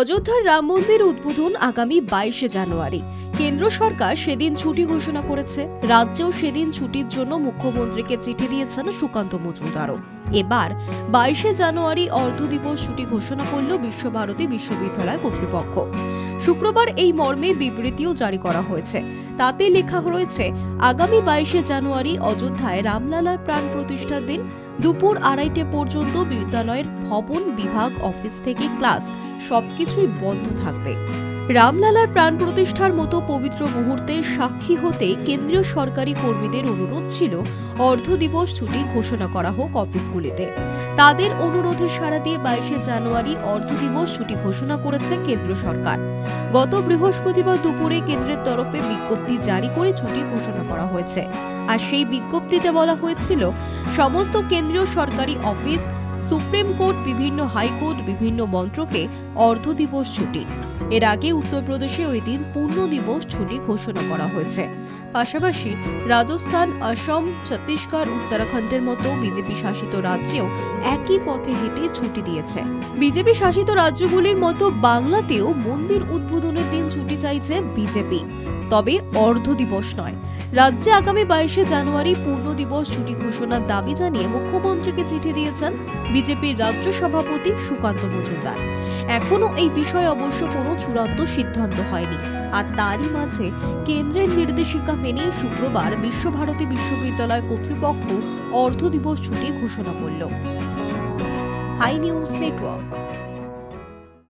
অযোধ্যার রাম মন্দির উদ্বোধন আগামী বাইশে জানুয়ারি। কেন্দ্র সরকার সেদিন ছুটি ঘোষণা করেছে। রাজ্যেও সেদিন ছুটির জন্য মুখ্যমন্ত্রীকে চিঠি দিয়েছেন সুকান্ত মজুমদারও এবার বাইশে জানুয়ারি অর্ধ দিবস ছুটি ঘোষণা করল বিশ্বভারতী বিশ্ববিদ্যালয় কর্তৃপক্ষ। শুক্রবার এই মর্মে বিবৃতিও জারি করা হয়েছে। তাতে লেখা রয়েছে, আগামী বাইশে জানুয়ারি অযোধ্যায় রামলালার প্রাণ প্রতিষ্ঠার দিন দুপুর আড়াইটে পর্যন্ত বিদ্যালয়ের ভবন বিভাগ অফিস থেকে ক্লাস সবকিছুই বন্ধ থাকবে। রামলালার প্রাণ প্রতিষ্ঠার মতো পবিত্র মুহূর্তে সাক্ষী হতে কেন্দ্রীয় সরকারি কর্মীদের অনুরোধ ছিল অর্ধ দিবস ছুটি ঘোষণা করা হোক অফিসগুলিতে। তাদের অনুরোধে সাড়া দিয়ে বাইশে জানুয়ারি অর্ধ দিবস ছুটি ঘোষণা করেছে কেন্দ্র সরকার। গত বৃহস্পতিবার দুপুরে কেন্দ্রের তরফে বিজ্ঞপ্তি জারি করে ছুটি ঘোষণা করা হয়েছে। আর সেই বিজ্ঞপ্তিতে বলা হয়েছিল, সমস্ত কেন্দ্রীয় সরকারি অফিস সুপ্রিম কোর্ট বিভিন্ন হাইকোর্ট বিভিন্ন মন্ত্রকে অর্ধ দিবস ছুটি। এর আগে উত্তরপ্রদেশে ওই দিন পূর্ণ দিবস ছুটি ঘোষণা করা হয়েছে। পাশাপাশি রাজস্থান অসম ছত্তিশগড়, উত্তরাখণ্ডের মতো বিজেপি শাসিত রাজ্যেও একই পথে হেঁটে ছুটি দিয়েছে। বিজেপি শাসিত রাজ্যগুলির মতো বাংলাতেও মন্দির উদ্বোধনের দিন ছুটি চাইছে বিজেপি। তবে অর্ধ দিবস নয়। রাজ্যে আগামী বাইশে জানুয়ারি পূর্ণ দিবস ছুটি ঘোষণার দাবি জানিয়ে মুখ্যমন্ত্রীকে চিঠি দিয়েছেন বিজেপির রাজ্য সভাপতি সুকান্ত মজুমদার। এখনও এই বিষয়ে অবশ্য কোনো চূড়ান্ত সিদ্ধান্ত হয়নি। আর তারই মাঝে কেন্দ্রের নির্দেশিকা মেনে শুক্রবার বিশ্বভারতী বিশ্ববিদ্যালয় কর্তৃপক্ষ অর্ধ দিবস ছুটি ঘোষণা করল। High news network.